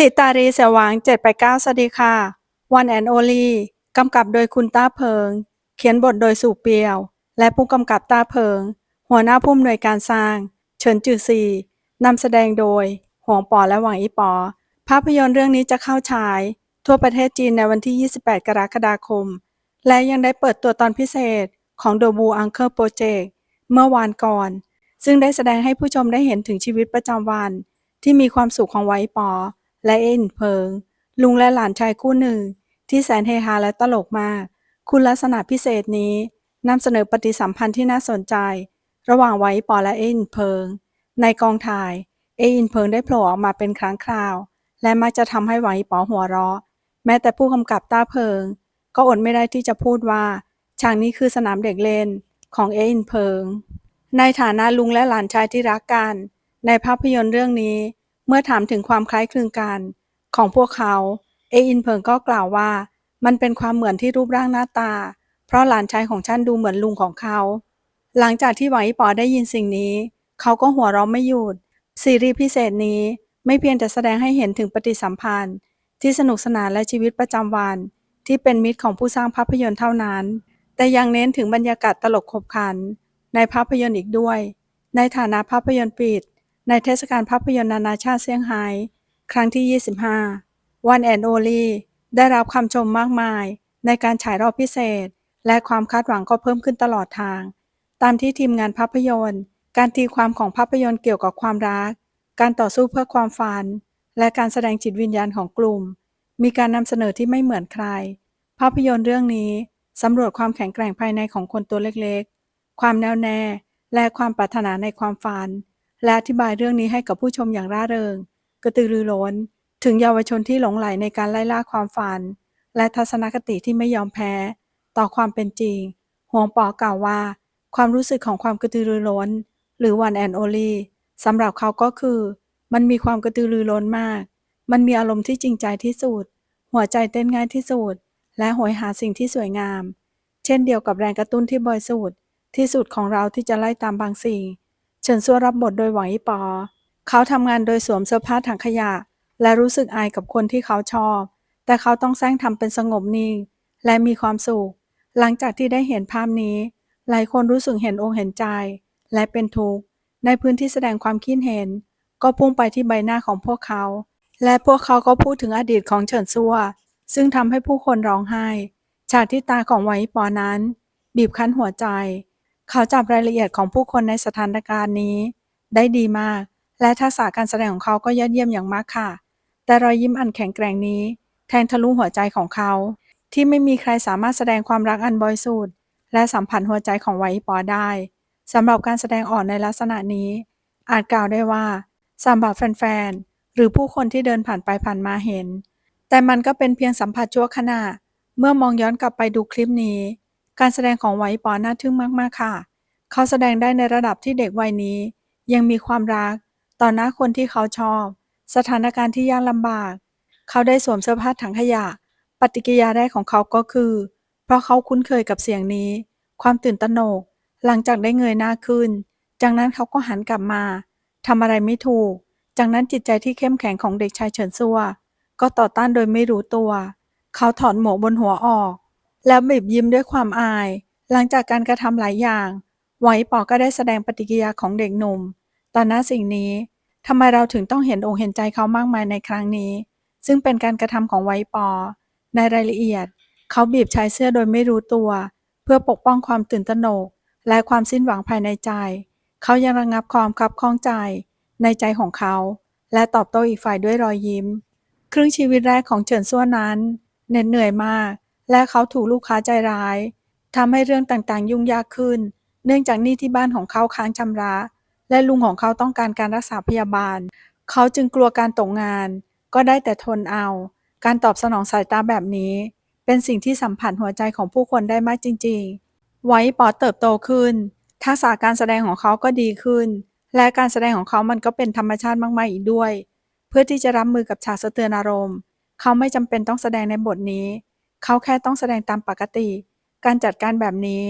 ถิตารีเสวาง789สวัสดีค่ะ One and Only กำกับโดยคุณต้าเพิง เขียนบทโดยสุเปียว และผู้กำกับต้าเพิง หัวหน้าผู้อำนวยการสร้าง เฉินจือซีนำแสดงโดย หวงปอและหวังอีปอ ภาพยนตร์เรื่องนี้จะเข้าฉาย ทั่วประเทศจีนในวันที่ 28 กรกฎาคม และยังได้เปิดตัวตอนพิเศษของ The Blue Uncle Project เมื่อวานก่อน ซึ่งได้แสดงให้ผู้ชมได้เห็นถึงชีวิตประจำวัน ที่มีความสุขของไวปอ และเอ็นเพิง ลุงและหลานชายคู่หนึ่ง ที่แสนเฮฮาและตลกมาก คุณลักษณะพิเศษนี้นำเสนอปฏิสัมพันธ์ที่น่าสนใจ ระหว่างไวปอและเอ็นเพิง ในกองถ่าย เอ็นเพิงได้โผล่ออกมาเป็นครั้งคราว และมักจะทำให้ไวปอหัวเราะ แม้แต่ผู้กำกับต้าเพิง ก็อดไม่ได้ที่จะพูดว่าฉากนี้คือสนามเด็กเล่นของเอ็นเพิง ในฐานะลุงและหลานชายที่รักกัน ในภาพยนตร์เรื่องนี้ เมื่อถามถึงความคล้ายคลึงกันของพวกเขา เออินเพิงก็กล่าวว่า มันเป็นความเหมือนที่รูปร่างหน้าตา เพราะหลานชายของฉันดูเหมือนลุงของเขา หลังจากที่หวังอีปอได้ยินสิ่งนี้ เขาก็หัวเราะไม่หยุด ซีรีส์พิเศษนี้ไม่เพียงแต่แสดงให้เห็นถึงปฏิสัมพันธ์ ที่สนุกสนานและชีวิตประจำวัน ที่เป็นมิตรของผู้สร้างภาพยนตร์เท่านั้น แต่ยังเน้นถึงบรรยากาศตลกขบขัน ในภาพยนตร์อีกด้วย ในฐานะภาพยนตร์ปิด ในเทศกาลภาพยนตร์นานาชาติเซี่ยงไฮ้ครั้งที่ 25 One and Only ได้รับคำชมมากมาย ในการฉายรอบพิเศษ และความคาดหวังก็เพิ่มขึ้นตลอดทาง ตามที่ทีมงานภาพยนตร์ การตีความของภาพยนตร์เกี่ยวกับความรัก การต่อสู้เพื่อความฝัน และการแสดงจิตวิญญาณของกลุ่ม มีการนำเสนอที่ไม่เหมือนใคร ภาพยนตร์เรื่องนี้สำรวจความแข็งแกร่งภายในของคนตัวเล็กๆ ความแน่วแน่ และความปรารถนาในความฝัน และอธิบายเรื่องนี้ให้กับผู้ชมอย่างร่าเริง กระตือรือร้น ถึงเยาวชนที่หลงไหลในการไล่ล่าความฝัน และทัศนคติที่ไม่ยอมแพ้ ต่อความเป็นจริงหวงปอกล่าวว่า ความรู้สึกของความกระตือรือร้น หรือ one and only สำหรับเขาก็คือ มันมีความกระตือรือร้นมาก มันมีอารมณ์ที่จริงใจที่สุด หัวใจเต้นง่ายที่สุด และโหยหาสิ่งที่สวยงาม เช่นเดียวกับแรงกระตุ้นที่บริสุทธิ์ที่สุดของเราที่จะไล่ตามบางสิ่ง เฉินซัวรับบทโดยหวังอีปอ เขาทำงานโดยสวมเสื้อผ้าถังขยะ และรู้สึกอายกับคนที่เขาชอบ แต่เขาต้องแซงทำเป็นสงบนิ่ง และมีความสุข หลังจากที่ได้เห็นภาพนี้ หลายคนรู้สึกเห็นองค์เห็นใจ และเป็นทุกข์ ในพื้นที่แสดงความคิดเห็น ก็พุ่งไปที่ใบหน้าของพวกเขา และพวกเขาก็พูดถึงอดีตของเฉินซัว ซึ่งทำให้ผู้คนร้องไห้ ฉากที่ตาของไวปอนั้น บีบคั้นหัวใจ เขาจับรายละเอียดของผู้คนในสถานการณ์นี้ ได้ดีมาก และทักษะการแสดงของเขาก็ยอดเยี่ยมอย่างมากค่ะ แต่รอยยิ้มอันแข็งแกร่งนี้ แทงทะลุหัวใจของเขา ที่ไม่มีใครสามารถแสดงความรักอันบริสุทธิ์และสัมพันธ์หัวใจของไวปอได้สำหรับการแสดงออกในลักษณะนี้ อาจกล่าวได้ว่าสำหรับแฟนๆหรือผู้คนที่เดินผ่านไปผ่านมาเห็น แต่มันก็เป็นเพียงสัมผัสชั่วขณะเมื่อมองย้อนกลับไปดูคลิปนี้ การแสดงของไวปอน่าทึ่งมาก ๆ ค่ะ เขาแสดงได้ในระดับที่เด็กวัยนี้ ยังมีความรัก ต่อหน้าคนที่เขาชอบ สถานการณ์ที่ยากลำบาก เขาได้สวมเสื้อผ้าถังขยะ ปฏิกิริยาแรกของเขาก็คือ เพราะเขาคุ้นเคยกับเสียงนี้ ความตื่นตระหนก หลังจากได้เงยหน้าขึ้น จากนั้นเขาก็หันกลับมาทำอะไรไม่ถูก จากนั้นจิตใจที่เข้มแข็งของเด็กชายเฉินซัวก็ต่อต้านโดยไม่รู้ตัว เขาถอนหมวกบนหัวออก แล้วบีบยิ้มด้วยความอาย หลังจากการกระทำหลายอย่าง ไวปอก็ได้แสดงปฏิกิริยาของเด็กหนุ่ม ตอนหน้าสิ่งนี้ทำไมเราถึงต้องเห็นอกเห็นใจเขามากมายในครั้งนี้ ซึ่งเป็นการกระทำของไวปอ ในรายละเอียด เขาบีบชายเสื้อโดยไม่รู้ตัว เพื่อปกป้องความตื่นตระหนก และความสิ้นหวังภายในใจ เขายังระงับความคับข้องใจ ในใจของเขา และตอบโต้อีกฝ่ายด้วยรอยยิ้ม ครึ่งชีวิตแรกของเฉินซัวนั้นเหน็ดเหนื่อยมาก และเขาถูกลูกค้าใจร้ายทำให้เรื่องต่างๆ ยุ่งยากขึ้น เนื่องจากหนี้ที่บ้านของเขาค้างชำระ และลุงของเขาต้องการการรักษาพยาบาล เขาจึงกลัวการตกงาน ก็ได้แต่ทนเอา การตอบสนองสายตาแบบนี้ เป็นสิ่งที่สัมผัสหัวใจของผู้คนได้มากจริง ๆ ไว้ปอเติบโตขึ้น ทักษะการแสดงของเขาก็ดีขึ้น และการแสดงของเขามันก็เป็นธรรมชาติมากๆอีกด้วย เพื่อที่จะรับมือกับฉากสะเทือนอารมณ์ เขาไม่จำเป็นต้องแสดงในบทนี้ เขาแค่ต้องแสดงตามปกติ การจัดการแบบนี้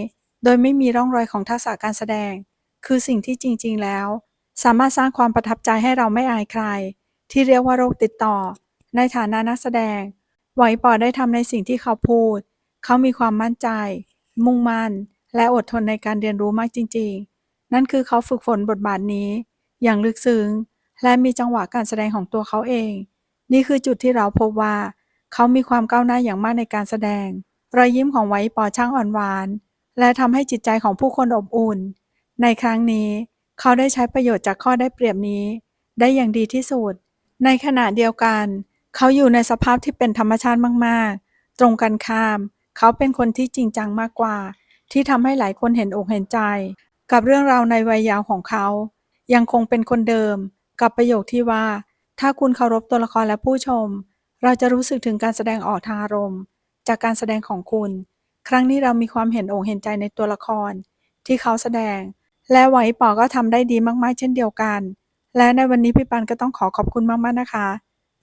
โดยไม่มีร่องรอยของทักษะการแสดง คือสิ่งที่จริง ๆ แล้ว สามารถสร้างความประทับใจให้เราไม่อายใคร ที่เรียกว่าโรคติดต่อ ในฐานะนักแสดงไหวปอได้ทำในสิ่งที่เขาพูด เขามีความมั่นใจ มุ่งมั่น และอดทนในการเรียนรู้มากจริง ๆ นั่นคือเขาฝึกฝนบทบาทนี้ อย่างลึกซึ้ง และมีจังหวะการแสดงของตัวเขาเอง นี่คือจุดที่เราพบว่า เขามีความก้าวหน้าอย่างมากในการแสดง รอยยิ้มของไวปอช่างอ่อนหวาน และทำให้จิตใจของผู้คนอบอุ่น ในครั้งนี้ เขาได้ใช้ประโยชน์จากข้อได้เปรียบนี้ ได้อย่างดีที่สุด ในขณะเดียวกัน เขาอยู่ในสภาพที่เป็นธรรมชาติมากๆ ตรงกันข้าม เขาเป็นคนที่จริงจังมากกว่า ที่ทำให้หลายคนเห็นอกเห็นใจ กับเรื่องราวในวัยยาวของเขา ยังคงเป็นคนเดิม กับประโยคที่ว่า ถ้าคุณเคารพตัวละครและผู้ชม เราจะรู้สึกถึงการแสดงออกทางอารมณ์ จากการแสดงของคุณ ครั้งนี้เรามีความเห็นอกเห็นใจในตัวละคร ที่เขาแสดง และไหวปอก็ทำได้ดีมากๆ เช่นเดียวกัน และในวันนี้พี่ปันก็ต้องขอขอบคุณมากๆนะคะ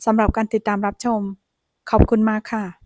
สำหรับการติดตามรับชม ขอบคุณมากค่ะ